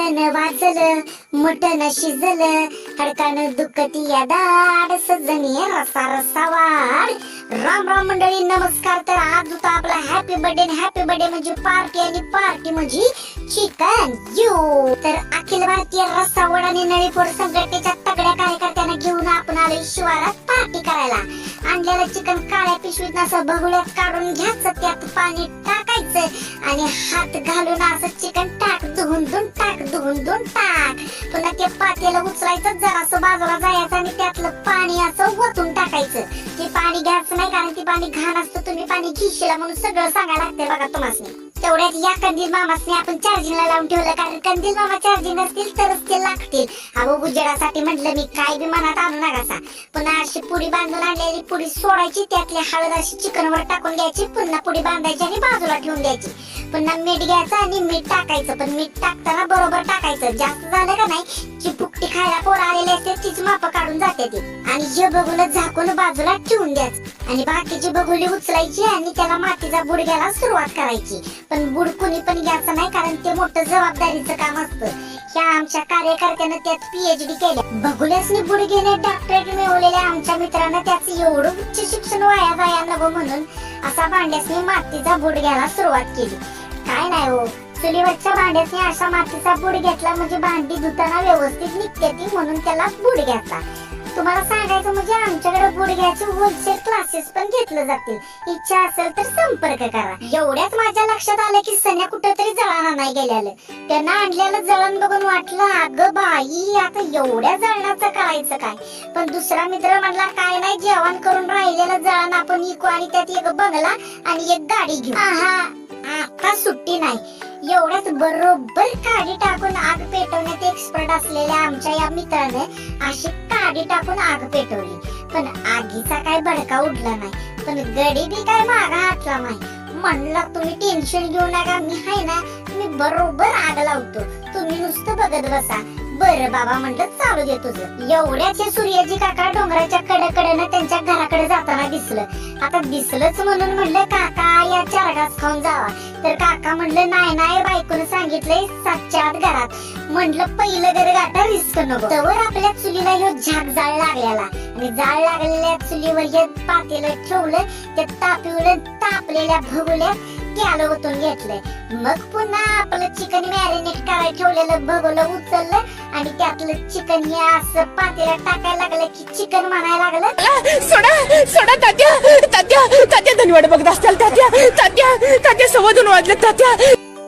वाजलं मटण शिजल हडकान दुखती या दाड सजनी रसा रसा वाढ. राम राम मंडळी नमस्कार. तर आज होता आपला हॅपी बर्थडे हॅपी बर्थडे म्हणजे पार्टी आणि पार्टी म्हणजे चिकन यू तर अखिल भारतीय रस्सा वड आणि नळीपूर संघटनेच्या तगड्या कार्यकर्त्यांना घेऊन आपण आलोय शिवारात पार्टी करायला. आणलेलं चिकन काळ्या पिशवीत असं बघुल्यात काढून घ्यायचं त्यात पाणी टाकायचं आणि हात घालून असं चिकन टाक धुवून धुवून टाक धुवून धुवून टाक. पुन्हा ते पातेलं उचलायचं जरासं बाजूला जायचं आणि त्यातलं पाणी असं ओतून टाकायचं. ते पाणी घ्यायचं नाही कारण ते पाणी घाण असतं तुम्ही पाणी घेशीला म्हणून सगळं सांगायला लागते बघा तुम्हाला तेवढ्यात या कंदील मामासने आपण चार्जिंगला लावून ठेवलं. कारण कंदील मामा चार्जिंग असतील तरच ते लागतील. अहो उजेडासाठी म्हटलं मी काय बी मनात आणू नकासा पुन्हा अशी पुडी बांधून आणलेली पुडी सोडायची त्यातली हळद अशी चिकनवर टाकून द्यायची पुन्हा पुडी बांधायची आणि बाजूला ठेवून द्यायची. पुन्हा मीठ घ्यायचं आणि मीठ टाकायचं पण मीठ टाकताना बरोबर टाकायचं. जास्त झालं का नाही की फुकटी खायला पोर असते तीच माप काढून जाते ती. आणि हे बघून झाकून बाजूला ठेवून द्यायचं. आणि बाकीची बघुली उचलायची आणि त्याला मातीचा बुड घ्यायला सुरुवात करायची. पण बुड कुणी पण घ्यायचं नाही कारण ते मोठं जबाबदारीचं काम असतं. ह्या आमच्या कार्यकर्त्यानं त्यात पीएचडी केल्या. बघुल्यासनी बुड घेणे डॉक्टरेट मिळवलेल्या आमच्या मित्रानं त्याचं एवढं उच्च शिक्षण वाया जाया नको म्हणून असा भांड्यासनी मातीचा बुड घ्यायला सुरुवात केली. काय नाही हो चुलीवरच्या भांड्यातनी असा मातीचा बुड घेतला म्हणजे भांडी धुताना व्यवस्थित निघते ती म्हणून त्याला बुड घ्यायचा. तुम्हाला सांगायचं म्हणजे आमच्याकडे बुड घ्यायचे होलसेल क्लासेस पण घेतले जातील. इच्छा असेल तर संपर्क करा. एवढ्याच माझ्या लक्षात आलं की सन्या कुठं तरी जळाना नाही गेलेलं. त्यांना आणलेलं जळण बघून वाटलं अगं बाई आता एवढ्या जळणाचं करायचं काय? पण दुसरा मित्र म्हणला काय नाही जेवण करून राहिलेलं जळण आपण इकू आणि त्यात एक बंगला आणि एक गाडी घेऊ. आहा आता सुट्टी नाही. एवढ्याच बरोबर काडी टाकून आग पेटवण्यात एक्सपर्ट असलेल्या आमच्या या मित्राने अशी काडी टाकून आग पेटवली. पण आगीचा काय भडका उडला नाही. पण गडी बी काय मागा हटला नाही. म्हणला तुम्ही टेन्शन घेऊ नका. मी हाय ना मी बरोबर आग लावतो. तुम्ही नुसतं बघत बसा. बरं बाबा म्हणलं चालू दे तुझं. एवढ्याच हे सूर्याजी काका डोंगराच्या कडकडनं त्यांच्या घराकडे जाताना दिसलं. आता दिसलंच म्हणून म्हणलं काका या चार घास खाऊन जावा. तर काका म्हणलं नाही नाही बायकोनं सांगितलंय सातच्या आत घरात. म्हणलं पहिलं घर गाठा रिस्क नको. तवर आपल्या चुलीला ह्यो झाक जाळ लागलेला. आणि जाळ लागलेल्या चुलीवर हे पातेलं ठेवलं ते तापिवलं तापलेल्या भगुल्या त्याला ओतून घेतलंय मग पुन्हा आपलं चिकन मॅरिनेट करायला ठेवलेलं भगोलं उचललं आणि त्यातलं चिकन हे असं पातेला टाकायला लागलं की चिकन म्हणायला लागलं सोडा सोडा तात्या तात्या तात्या धनवाड बघत असताल तात्या तात्या तात्या सव्वा दोन वाजले तात्या.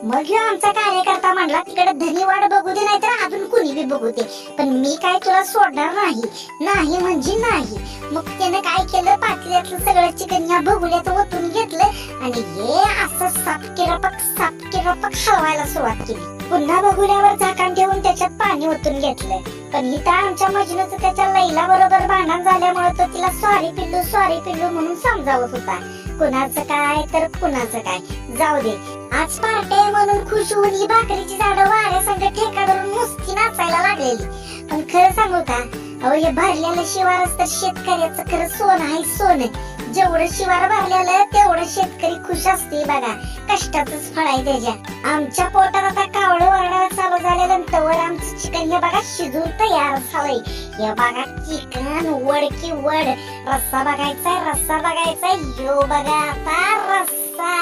मग आमचा कार्यकर्ता म्हणला तिकडे धनीवाड बघू दे नाहीतर अजून कुणी बी बघू दे. पण मी काय तुला सोडणार नाही. नाही म्हणजे नाही. मग त्याने काय केलं? पातळीतलं सगळं चिकन या बघुल्यात ओतून घेतलं आणि हे असं साप किरपक साप किरपक हलवायला सुरुवात केली. पुन्हा बघुल्यावर झाकण ठेवून त्याच्यात पाणी ओतून घेतलं. पण इथं आमच्या मजनूचं त्याच्या लैला बरोबर भांडण झाल्यामुळे तो तिला सॉरी पिल्लू सॉरी पिल्लू म्हणून समजावत होता. कुणाचं काय तर कुणाचं काय. जाऊ दे. आज पार्टे म्हणून खुश होऊन ही भाकरीची झाडं वाऱ्यासंग ठेका धरून नुसती नाचायला लागलेली. पण खरं सांगू का? अहो हे भरलेलं शिवारच तर शेतकऱ्याचं खरं सोन आहे सोनं. जेवढं शिवार भरलेलं तेवढं शेतकरी खुश असते बघा. कष्टाचंच फळ आहे त्याच्या. आमच्या पोटात आता कावळं वरडायला चालू झालेलं तवर आमचं चिकन हे बघा शिजून तयार झालंय. हे बघा चिकन वड की वड. रस्सा बघायचा रस्सा बघायचा यो बघा आता रस्सा.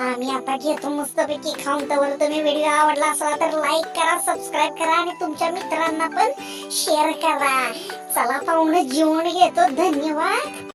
आम्ही आता घेतो मस्तपैकी. खाऊन तर तुम्ही व्हिडिओ आवडला असला तर लाईक करा सबस्क्राईब करा आणि तुमच्या मित्रांना पण शेअर करा. चला पाहुणे जेवण घेतो. धन्यवाद.